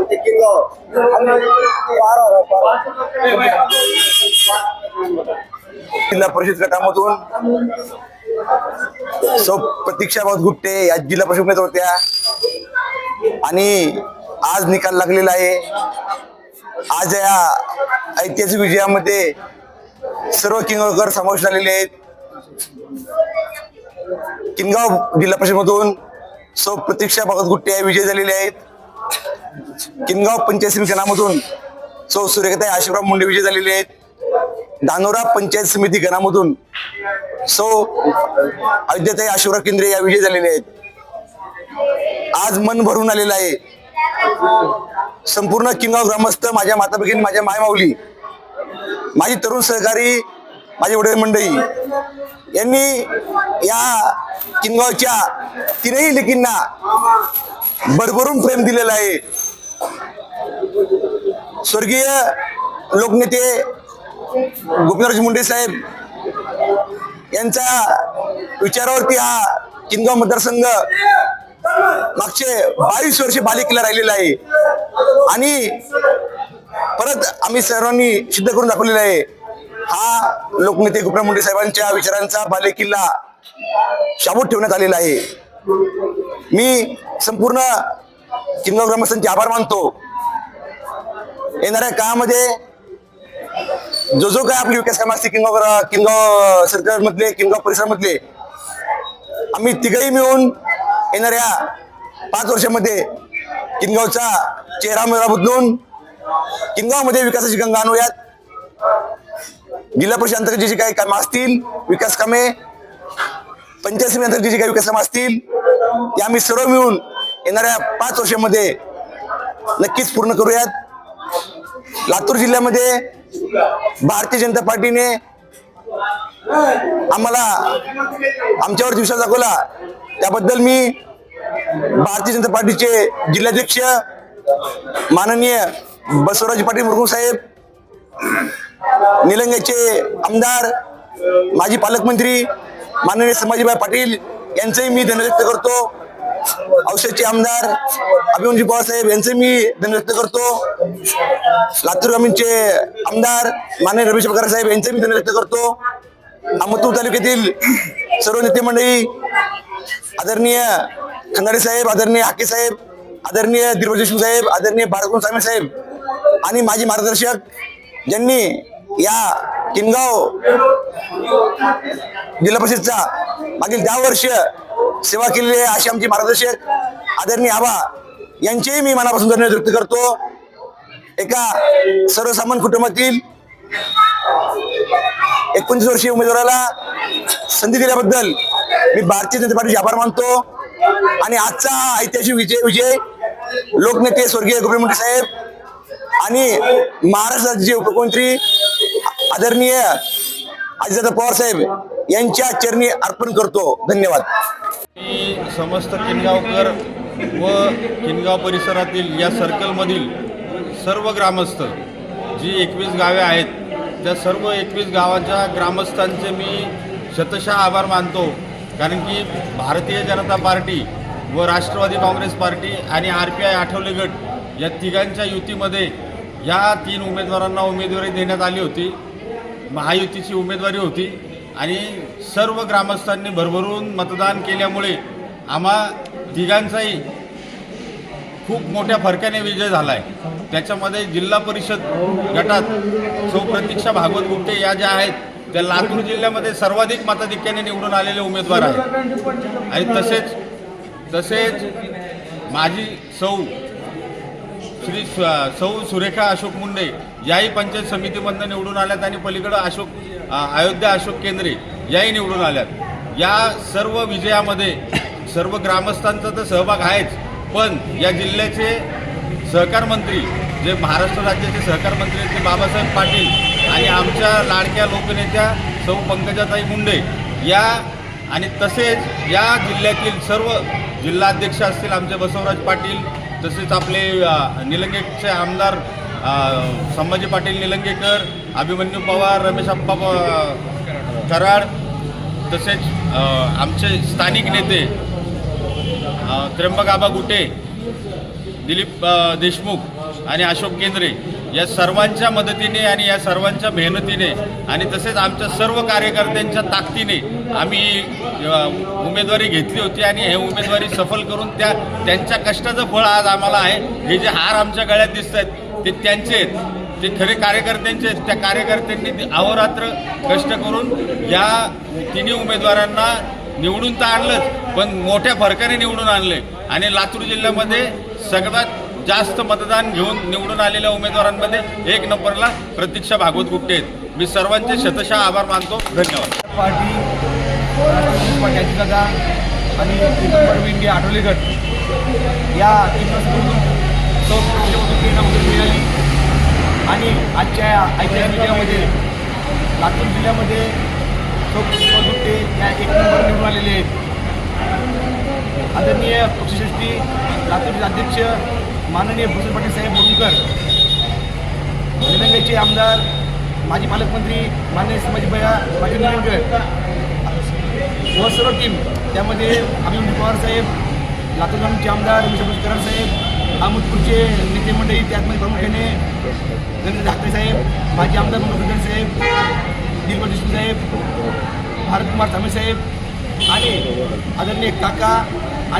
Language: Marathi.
तालुके जिल्हा परिषद गटामधून सौ प्रतीक्षा गुप्ते या जिल्हा परिषद उमेदवार होत्या. आणि आज निकाल लागलेला आहे. आज या ऐतिहासिक विजयामध्ये सर्व किंगळकर समावेश झालेले आहेत. किनगाव जिल्हा परिषदमधून सौ प्रतीक्षा भगत गुट्टे या विजय झालेले आहेत. किनगाव पंचायत समिती गणामधून सौ सूर्यकताई आशिवराव मुंडे विजय झालेले आहेत. धानोरा पंचायत समिती गणामधून सौ अयोध्याताई आशिवराव केंद्रे या विजय झालेले आहेत. आज मन भरून आलेलं आहे. संपूर्ण किनगाव ग्रामस्थ माझ्या माता भगिनी माझ्या मायमाऊली माझी तरुण सहकारी माझे वडील मंडळी यांनी या किनगावच्या तीनही लेकींना भरभरून प्रेम दिलेलं आहे. स्वर्गीय लोकनेते गोपीनाथराज मुंडे साहेब यांच्या विचारावरती हा किनगाव मतदारसंघ मागचे बावीस वर्ष बालिकेला राहिलेला आहे. आणि परत आम्ही सर्वांनी सिद्ध करून दाखवलेला आहे हा लोकनेते गोपीनाथ मुंडे साहेबांच्या विचारांचा बालेकिल्ला शाबूत ठेवण्यात आलेला आहे. मी संपूर्ण किनगाव ग्रामस्थांचे आभार मानतो. येणाऱ्या काळामध्ये जो जो काय आपली विकास कामं असतील किनगाव ग्रा- किनगाव सरकार किनगाव परिसरामधले आम्ही तिघही मिळून येणाऱ्या पाच वर्षामध्ये किनगावचा चेहरा मेहरा बदलून किनगावमध्ये विकासाची गंगा आणूयात. जिल्हा परिषद अंतर्गत जी काही कामं असतील विकास कामे पंचायत समिती अंतर्गत जी काही विकास कामं असतील ते आम्ही सर्व मिळून येणाऱ्या पाच वर्षामध्ये नक्कीच पूर्ण करूयात. लातूर जिल्ह्यामध्ये भारतीय जनता पार्टीने आम्हाला आमच्यावर दिवसा दाखवला. त्याबद्दल मी भारतीय जनता पार्टीचे जिल्हाध्यक्ष माननीय बसवराज पाटील मुरगुण साहेब निलंग्याचे आमदार माजी पालकमंत्री माननीय संभाजीभाई पाटील यांचंही मी धन्यवाद व्यक्त करतो. औषधचे आमदार अभिमनजी पवार साहेब यांचे मी धन व्यक्त करतो. लातूर ग्रामीणचे आमदार माननीय रमेश पगार साहेब यांचे मी धन व्यक्त करतो. अहमदपूर तालुक्यातील सर्व नेते मंडळी आदरणीय खंदारे साहेब आदरणीय हाके साहेब आदरणीय दिरवळ साहेब आदरणीय बाळगुण स्वामी साहेब आणि माझे मार्गदर्शक ज्यांनी या किनगाव जिल्हा परिषदचा मागील दहा वर्ष सेवा केलेली आहे अशी आमचे मार्गदर्शक आदरणीय आबा यांचेही मी मनापासून धन्यवाद व्यक्त करतो. एका सर्वसामान्य कुटुंबातील एकोणतीस वर्षीय उमेदवाराला संधी दिल्याबद्दल मी भारतीय जनता पार्टीचे आभार मानतो. आणि आजचा ऐतिहासिक विजय विजय लोकनेते स्वर्गीय गोपीनाथ साहेब आणि महाराष्ट्राचे उपमुख्यमंत्री आदरणीय अजितदादा पवार साहेब यांच्या चरणी अर्पण करतो. धन्यवाद. मी समस्त किनगावकर व किनगाव परिसरातील या सर्कलमधील सर्व ग्रामस्थ जी एकवीस गावे आहेत त्या सर्व एकवीस गावाच्या ग्रामस्थांचे मी शतशः आभार मानतो. कारण की भारतीय जनता पार्टी व राष्ट्रवादी काँग्रेस पार्टी आणि आर पी आय आठवले गट या तिघांच्या युतीमध्ये या तीन उमेदवारांना उमेदवारी देण्यात आली होती. महायुतीची उमेदवारी होती. आणि सर्व ग्रामस्थांनी भरभरून मतदान केल्यामुळे आम्हा तिघांचाही खूप मोठ्या फरकाने विजय झाला आहे त्याच्यामध्ये जिल्हा परिषद गटात सौप्रतीक्षा भागवत गुप्ते या ज्या आहेत त्या लातूर जिल्ह्यामध्ये सर्वाधिक मताधिक्याने निवडून आलेले उमेदवार आहेत. आणि तसेच तसेच माझी सौ श्री सौ सुरेखा अशोक मुंडे याही पंचायत समितीमधनं निवडून आल्यात आणि पलीकडं अशोक अयोध्या अशोक केंद्रे याही निवडून आल्यात. या सर्व विजयामध्ये सर्व ग्रामस्थांचा तर सहभाग आहेच पण या जिल्ह्याचे सहकार मंत्री जे महाराष्ट्र राज्याचे सहकार मंत्री आहेत ते बाबासाहेब पाटील आणि आमच्या लाडक्या लोकनेत्या सौ पंकजाताई मुंडे या आणि तसेच या जिल्ह्यातील सर्व जिल्हाध्यक्ष असतील आमचे बसवराज पाटील तसेच आपले निलंगेचे आमदार संभाजी पाटील निलंगेकर अभिमन्यू पवार रमेश अप्पा कराड तसेच आमचे स्थानिक नेते त्र्यंबकाबा त्र्यंबक आबा गुटे दिलीप देशमुख आणि अशोक केंद्रे या सर्वांच्या मदतीने आणि या सर्वांच्या मेहनतीने आणि तसेच आमच्या सर्व कार्यकर्त्यांच्या ताकदीने आम्ही उमेदवारी घेतली होती आणि हे उमेदवारी सफल करून त्या त्यांच्या कष्टाचं फळ आज आम्हाला आहे. हे जे हार आमच्या गळ्यात दिसत आहेत ते त्यांचे आहेत. ते खरे कार्यकर्त्यांचे त्या कार्यकर्त्यांनी अहोरात्र कष्ट करून या तिन्ही उमेदवारांना निवडून तर आणलंच पण मोठ्या फरकाने निवडून आणले. आणि लातूर जिल्ह्यामध्ये सगळ्यात जास्त मतदान घेऊन निवडून आलेल्या उमेदवारांमध्ये एक नंबरला प्रतीक्षा भागवत गुप्ते आहेत. मी सर्वांचे शतशः आभार मानतो. धन्यवाद. पार्टी राष्ट्रवादी पार्टी आणि नंबर इंडिया गट या टीममधून तो मिळाली. आणि आजच्या ऐतिहासिक जिल्ह्यामध्ये लातूर जिल्ह्यामध्ये तो गुट्टे या एक नंबर निवडून आलेले आहेत. आदरणीय पक्षश्रेष्ठी लातूरचे अध्यक्ष माननीय भूषण पाटील साहेब बोलकर निलंग्याचे आमदार माजी पालकमंत्री माननीय संभाजीभैया पाटील निलंगेकर व सर्व टीम त्यामध्ये अभिमन्यू पवार साहेब लातूर ग्रामचे आमदार रमेश कराड साहेब अहमदपूरचे नेते मंडळी त्यातमध्ये प्रामुख्याने गणेश ठाकरे साहेब माजी आमदार मनोहर साहेब दिलबर देशमुख साहेब भारतकुमार तांबे साहेब आणि आदरणीय काका